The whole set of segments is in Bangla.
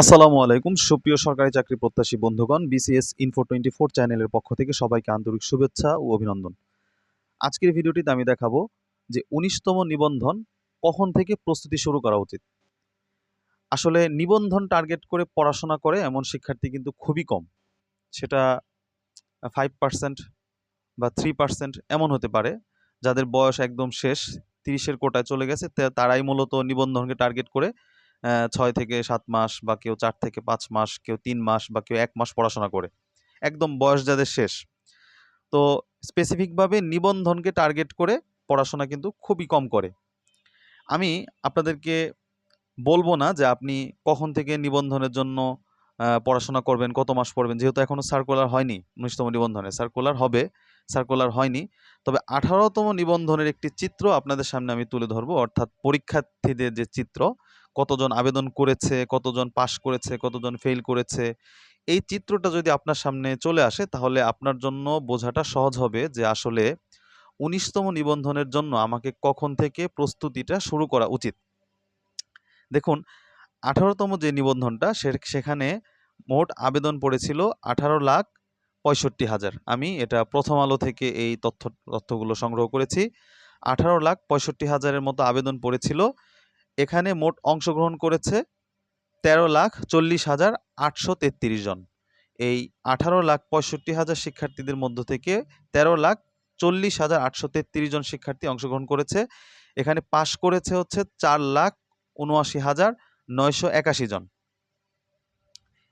আসসালামু আলাইকুম। সুপ্রিয় সরকারি চাকরি প্রত্যাশী বন্ধুগণ বিসিএস ইনফো টোয়েন্টি ফোর চ্যানেলের পক্ষ থেকে সবাইকে আন্তরিক শুভেচ্ছা ও অভিনন্দন। আজকের ভিডিওটিতে আমি দেখাবো যে উনিশতম নিবন্ধন কখন থেকে প্রস্তুতি শুরু করা উচিত। আসলে নিবন্ধন টার্গেট করে পড়াশোনা করে এমন শিক্ষার্থী কিন্তু খুবই কম। সেটা ফাইভ পার্সেন্ট বা থ্রি পার্সেন্ট এমন হতে পারে, যাদের বয়স একদম শেষ, তিরিশের কোটায় চলে গেছে তারাই মূলত নিবন্ধনকে টার্গেট করে ছয় থেকে সাত মাস বা কেউ চার থেকে পাঁচ মাস, কেউ তিন মাস বা কেউ এক মাস পড়াশোনা করে। একদম বয়স যাদের শেষ। তো স্পেসিফিকভাবে নিবন্ধনকে টার্গেট করে পড়াশোনা কিন্তু খুবই কম করে। আমি আপনাদেরকে বলব না যে আপনি কখন থেকে নিবন্ধনের জন্য পড়াশোনা করবেন, কত মাস পড়বেন, যেহেতু এখনও সার্কুলার হয়নি, উনিশতম নিবন্ধনে। সার্কুলার হবে সার্কুলার হয়নি। তবে আঠারোতম নিবন্ধনের একটি চিত্র আপনাদের সামনে আমি তুলে ধরবো, অর্থাৎ পরীক্ষার্থীদের যে চিত্র কতজন আবেদন করেছে, কতজন পাশ করেছে, কতজন ফেল করেছে, এই চিত্রটা যদি আপনার সামনে চলে আসে তাহলে আপনার জন্য বোঝাটা সহজ হবে যে আসলে উনিশতম নিবন্ধনের জন্য আমাকে কখন থেকে প্রস্তুতিটা শুরু করা উচিত। দেখুন, আঠারোতম যে নিবন্ধনটা সেখানে মোট আবেদন পড়েছিল আঠারো লাখ পঁয়ষট্টি হাজার। আমি এটা প্রথম আলো থেকে এই তথ্য, তথ্যগুলো সংগ্রহ করেছি। আঠারো লাখ পঁয়ষট্টি হাজারের মতো আবেদন পড়েছিল এখানে মোট অংশগ্রহণ করেছে তেরো লাখ চল্লিশ হাজার আটশো তেত্রিশ জন। এই আঠারো লাখ পঁয়ষট্টি হাজার শিক্ষার্থীদের মধ্য থেকে তেরো লাখ চল্লিশ হাজার আটশো তেত্রিশ জন শিক্ষার্থী অংশগ্রহণ করেছে। এখানে পাশ করেছে হচ্ছে চার লাখ উনআশি হাজার নয়শো একাশি জন।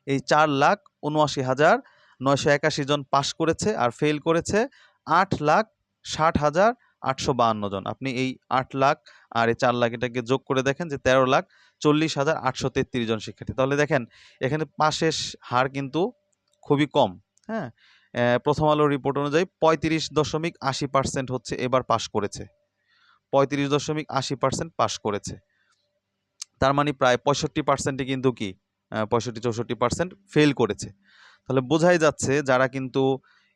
এই চার লাখ উনআশি হাজার নয়শো একাশি জন পাশ করেছে আর ফেল করেছে আট লাখ ষাট হাজার আটশো বাহান্ন জন। আপনি এই আট লাখ আর এই চার লাখ এটাকে যোগ করে দেখেন যে তেরো লাখ চল্লিশ হাজার আটশো তেত্রিশ জন শিক্ষার্থী। তাহলে দেখেন, এখানে পাশের হার কিন্তু খুবই কম হ্যাঁ? প্রথম আলোর রিপোর্ট অনুযায়ী পঁয়ত্রিশ দশমিক আশি পার্সেন্ট হচ্ছে এবার পাশ করেছে। পঁয়ত্রিশ দশমিক আশি পার্সেন্ট পাশ করেছে। তার মানে প্রায় পঁয়ষট্টি পার্সেন্টে কিন্তু কি? পঁয়ষট্টি চৌষট্টি পার্সেন্ট ফেল করেছে। তাহলে বোঝাই যাচ্ছে যারা কিন্তু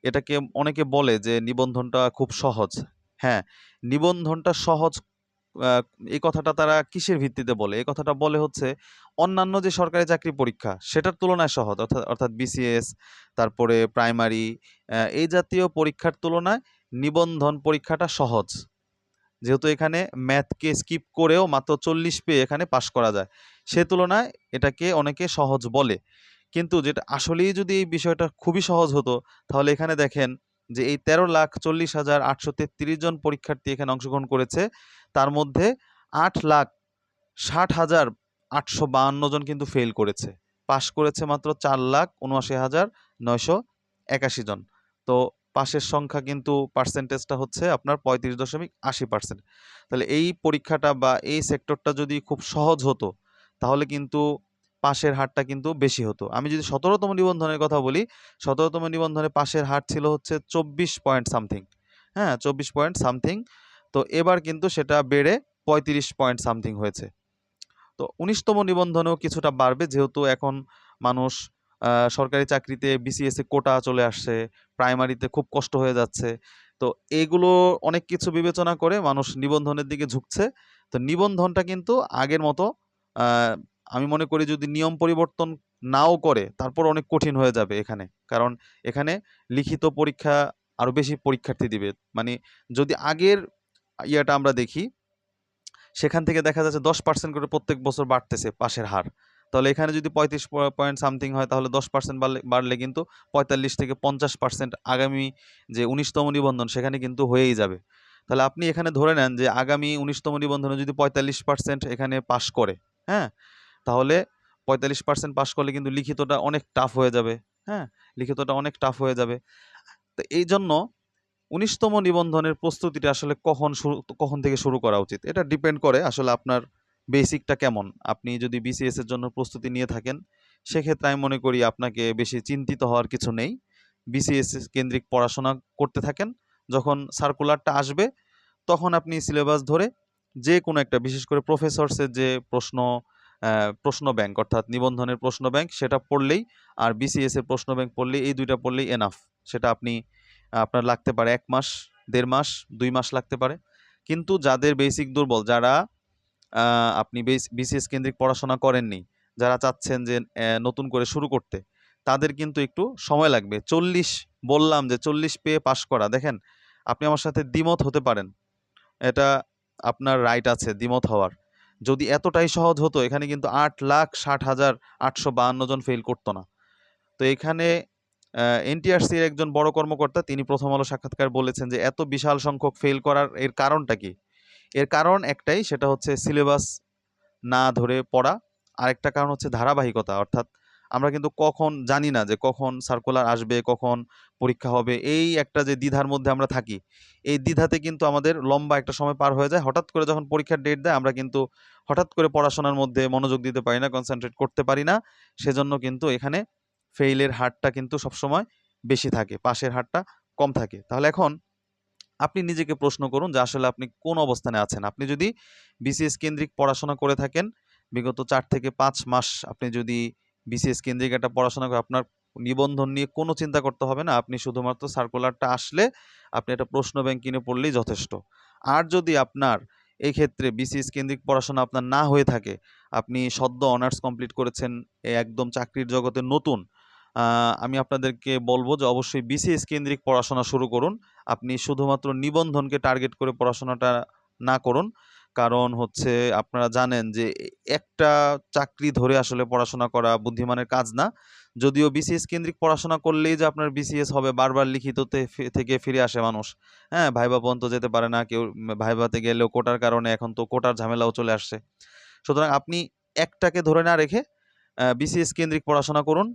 এটাকে অনেকে বলে যে নিবন্ধনটা খুব সহজ। হ্যাঁ নিবন্ধনটা সহজ এই কথাটা তারা কিসের ভিত্তিতে বলে? এই কথাটা বলে হচ্ছে অন্যান্য যে সরকারি চাকরি পরীক্ষা, সেটার তুলনায় সহজ, অর্থাৎ অর্থাৎ বিসিএস তারপরে প্রাইমারি এই জাতীয় পরীক্ষার তুলনায় নিবন্ধন পরীক্ষাটা সহজ। যেহেতু এখানে ম্যাথকে স্কিপ করেও মাত্র চল্লিশ পেয়ে এখানে পাশ করা যায়, সে তুলনায় এটাকে অনেকে সহজ বলে। কিন্তু যেটা আসলেই যদি এই বিষয়টা খুবই সহজ হতো, তাহলে এখানে দেখেন যে এই তেরো লাখ চল্লিশ হাজার আটশো তেত্রিশ জন পরীক্ষার্থী এখানে অংশগ্রহণ করেছে। তার মধ্যে আট লাখ ষাট হাজার আটশো বাহান্ন জন কিন্তু ফেল করেছে। পাশ করেছে মাত্র চার লাখ উনআশি হাজার নয়শো একাশি জন। তো পাশের সংখ্যা কিন্তু পার্সেন্টেজটা হচ্ছে আপনার পঁয়ত্রিশ দশমিক আশি পার্সেন্ট তাহলে এই পরীক্ষাটা বা এই সেক্টরটা যদি খুব সহজ হতো, তাহলে কিন্তু পাশের হারটা কিন্তু বেশি হতো। আমি যদি সতেরোতম নিবন্ধনের কথা বলি, সতেরোতম নিবন্ধনে পাশের হার ছিল হচ্ছে চব্বিশ পয়েন্ট সামথিং। হ্যাঁ চব্বিশ পয়েন্ট সামথিং। তো এবার কিন্তু সেটা বেড়ে পঁয়ত্রিশ পয়েন্ট সামথিং হয়েছে। তো উনিশতম নিবন্ধনেও কিছুটা বাড়বে, যেহেতু এখন মানুষ সরকারি চাকরিতে বিসিএস এ কোটা চলে আসছে, প্রাইমারিতে খুব কষ্ট হয়ে যাচ্ছে। তো এগুলো অনেক কিছু বিবেচনা করে মানুষ নিবন্ধনের দিকে ঝুঁকছে। তো নিবন্ধনটা কিন্তু আগের মতো আমি মনে করি যদি নিয়ম পরিবর্তন নাও করে, তারপর অনেক কঠিন হয়ে যাবে এখানে। কারণ এখানে লিখিত পরীক্ষা আরও বেশি পরীক্ষার্থী দিবে। মানে যদি আগের ইয়াটা আমরা দেখি, সেখান থেকে দেখা যাচ্ছে দশ পার্সেন্ট করে প্রত্যেক বছর বাড়তেছে পাশের হার। তাহলে এখানে যদি পঁয়ত্রিশ পয়েন্ট সামথিং হয়, তাহলে দশ পার্সেন্ট বাড়লে বাড়লে কিন্তু পঁয়তাল্লিশ থেকে পঞ্চাশ পার্সেন্ট আগামী যে উনিশতম নিবন্ধন, সেখানে কিন্তু হয়েই যাবে। তাহলে আপনি এখানে ধরে নেন যে আগামী উনিশতম নিবন্ধনে যদি পঁয়তাল্লিশ পার্সেন্ট এখানে পাশ করে হ্যাঁ? তাহলে পঁয়তাল্লিশ পার্সেন্ট পাশ করলে কিন্তু লিখিতটা অনেক টাফ হয়ে যাবে। হ্যাঁ? লিখিতটা অনেক টাফ হয়ে যাবে। তো এই জন্য উনিশতম নিবন্ধনের প্রস্তুতিটা আসলে কখন শুরু, কখন থেকে শুরু করা উচিত? এটা ডিপেন্ড করে আসলে আপনার বেসিকটা কেমন? আপনি যদি বিসিএস এর জন্য প্রস্তুতি নিয়ে থাকেন, সেক্ষেত্রে আমি মনে করি আপনাকে বেশি চিন্তিত হওয়ার কিছু নেই। বিসিএস কেন্দ্রিক পড়াশোনা করতে থাকেন, যখন সার্কুলারটা আসবে, তখন আপনি সিলেবাস ধরে যে কোনো একটা, বিশেষ করে প্রফেসরসের যে প্রশ্ন প্রশ্ন ব্যাংক অর্থাৎ নিবন্ধনের প্রশ্ন ব্যাংক সেটা পড়লেই আর বিসিএস এর প্রশ্ন ব্যাংক পড়লেই এই দুইটা পড়লেই এনাফ সেটা আপনি, আপনার লাগতে পারে এক মাস, দেড় মাস, দুই মাস লাগতে পারে। কিন্তু যাদের বেসিক দুর্বল, যারা আপনি বিসিএস কেন্দ্রিক পড়াশোনা করেননি, যারা চাচ্ছেন যে নতুন করে শুরু করতে, তাদের কিন্তু একটু সময় লাগবে। চল্লিশ, বললাম যে চল্লিশ পেয়ে পাশ করা। দেখেন, আপনি আমার সাথে দ্বিমত হতে পারেন। এটা আপনার রাইট আছে, দ্বিমত হওয়ার। যদি এতটাই সহজ হতো, এখানে কিন্তু আট লাখ ষাট হাজার আটশো বাহান্ন জন ফেল করতো না। তো এখানে এনটিআরসির একজন বড় কর্মকর্তা, তিনি প্রথম আলো সাক্ষাৎকার বলেছেন যে, এত বিশাল সংখ্যক ফেল করার এর কারণটা কি? এর কারণ একটাই, সেটা হচ্ছে সিলেবাস না ধরে পড়া। আরেকটা কারণ হচ্ছে ধারাবাহিকতা, অর্থাৎ আমরা কিন্তু কখন জানি না যে কখন সার্কুলার আসবে, কখন পরীক্ষা হবে, এই একটা যে দ্বিধার মধ্যে আমরা থাকি। এই দ্বিধাতে কিন্তু আমাদের লম্বা একটা সময় পার হয়ে যায়। হঠাৎ করে যখন পরীক্ষার ডেট দেয়, আমরা কিন্তু হঠাৎ করে পড়াশোনার মধ্যে মনোযোগ দিতে পারি না কনসেন্ট্রেট করতে পারি না। সেজন্য কিন্তু এখানে ফেইলের হারটা কিন্তু সবসময় বেশি থাকে, পাশের হারটা কম থাকে। তাহলে এখন আপনি নিজেকে প্রশ্ন করুন যে আসলে আপনি কোন অবস্থানে আছেন? আপনি যদি বিসিএস কেন্দ্রিক পড়াশোনা করে থাকেন, বিগত চার থেকে পাঁচ মাস আপনি যদি বিসিএস কেন্দ্রিক একটা পড়াশোনা করে আপনার নিবন্ধন নিয়ে কোনো চিন্তা করতে হবে না। আপনি শুধুমাত্র সার্কুলারটা আসলে আপনি একটা প্রশ্ন ব্যাংক কিনে পড়লেই যথেষ্ট। আর যদি আপনার এই ক্ষেত্রে বিসিএস কেন্দ্রিক পড়াশোনা আপনার না হয়ে থাকে, আপনি সদ্য অনার্স কমপ্লিট করেছেন একদম চাকরির জগতে নতুন আমি আপনাদেরকে বলব যে অবশ্যই বিসিএস কেন্দ্রিক পড়াশোনা শুরু করুন। আপনি শুধুমাত্র নিবন্ধনকে টার্গেট করে পড়াশোনাটা না করুন। কারণ হচ্ছে আপনারা জানেন যে একটা চাকরি ধরে আসলে পড়াশোনা করা বুদ্ধিমানের কাজ না। যদিও বিসিএস কেন্দ্রিক পড়াশোনা করলেই যে আপনার বিসিএস হবে বারবার লিখিততে থেকে ফিরে আসে মানুষ। হ্যাঁ ভাইবা পর্যন্ত যেতে পারে না কেউ উম, ভাইভাতে গেলেও কোটার কারণে এখন তো কোটার ঝামেলাও চলে আসছে। সুতরাং আপনি একটাকে ধরে না রেখে বিসিএস কেন্দ্রিক পড়াশোনা করুন।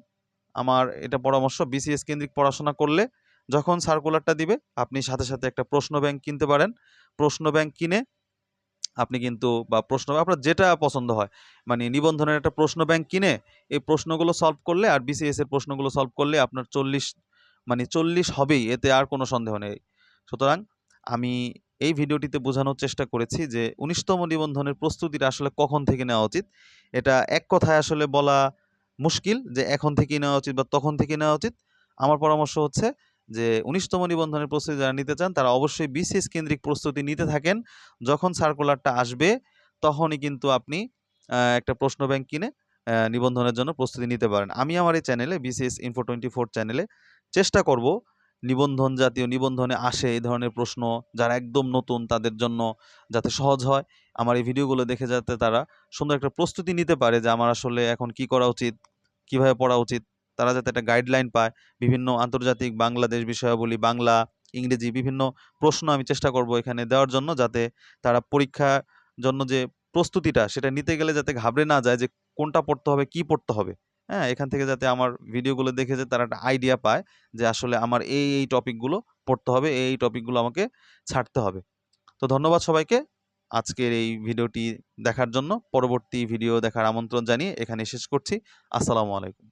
আমার এটা পরামর্শ বিসিএস কেন্দ্রিক পড়াশোনা করলে যখন সার্কুলারটা দিবে আপনি সাথে সাথে একটা প্রশ্ন ব্যাংক কিনতে পারেন। প্রশ্ন ব্যাংক কিনে আপনি কিন্তু বা প্রশ্ন, আপনার যেটা পছন্দ হয় মানে নিবন্ধনের একটা প্রশ্ন ব্যাংক কিনে, এই প্রশ্নগুলো সলভ করলে আর বিসিএস এর প্রশ্নগুলো সলভ করলে আপনার চল্লিশ মানে চল্লিশ হবেই, এতে আর কোনো সন্দেহ নেই। সুতরাং আমি এই ভিডিওটিতে বোঝানোর চেষ্টা করেছি যে উনিশতম নিবন্ধনের প্রস্তুতিটা আসলে কখন থেকে নেওয়া উচিত, এটা এক কথায় আসলে বলা মুশকিল যে এখন থেকেই নেওয়া উচিত বা তখন থেকে নেওয়া উচিত। আমার পরামর্শ হচ্ছে যে উনিশতম নিবন্ধনের প্রস্তুতি যারা নিতে চান, তারা অবশ্যই বিসিএস কেন্দ্রিক প্রস্তুতি নিতে থাকেন। যখন সার্কুলারটা আসবে, তখনই কিন্তু আপনি একটা প্রশ্ন ব্যাংক কিনে নিবন্ধনের জন্য প্রস্তুতি নিতে পারেন। আমি আমার এই চ্যানেলে বিসিএস ইনফো টোয়েন্টি ফোর চ্যানেলে চেষ্টা করব নিবন্ধন জাতীয় নিবন্ধনে আসে এই ধরনের প্রশ্ন যারা একদম নতুন, তাদের জন্য যাতে সহজ হয়। আমার এই ভিডিওগুলো দেখে যাতে তারা সুন্দর একটা প্রস্তুতি নিতে পারে যে আমার আসলে এখন কি করা উচিত, কীভাবে পড়া উচিত তারা যাতে একটা গাইডলাইন পায়, বিভিন্ন আন্তর্জাতিক বাংলাদেশ বিষয়াবলী, বাংলা, ইংরেজি বিভিন্ন প্রশ্ন আমি চেষ্টা করব এখানে দেওয়ার জন্য যাতে তারা পরীক্ষার জন্য যে প্রস্তুতিটা সেটা নিতে গেলে যাতে ঘাবড়ে না যায় যে কোনটা পড়তে হবে, কি পড়তে হবে। হ্যাঁ এখান থেকে যাতে আমার ভিডিওগুলো দেখে যে তারা একটা আইডিয়া পায় যে আসলে আমার এই এই টপিকগুলো পড়তে হবে, এই এই টপিকগুলো আমাকে ছাড়তে হবে। তো ধন্যবাদ সবাইকে আজকের এই ভিডিওটি দেখার জন্য। পরবর্তী ভিডিও দেখার আমন্ত্রণ জানিয়ে এখানে শেষ করছি। আসসালামু আলাইকুম।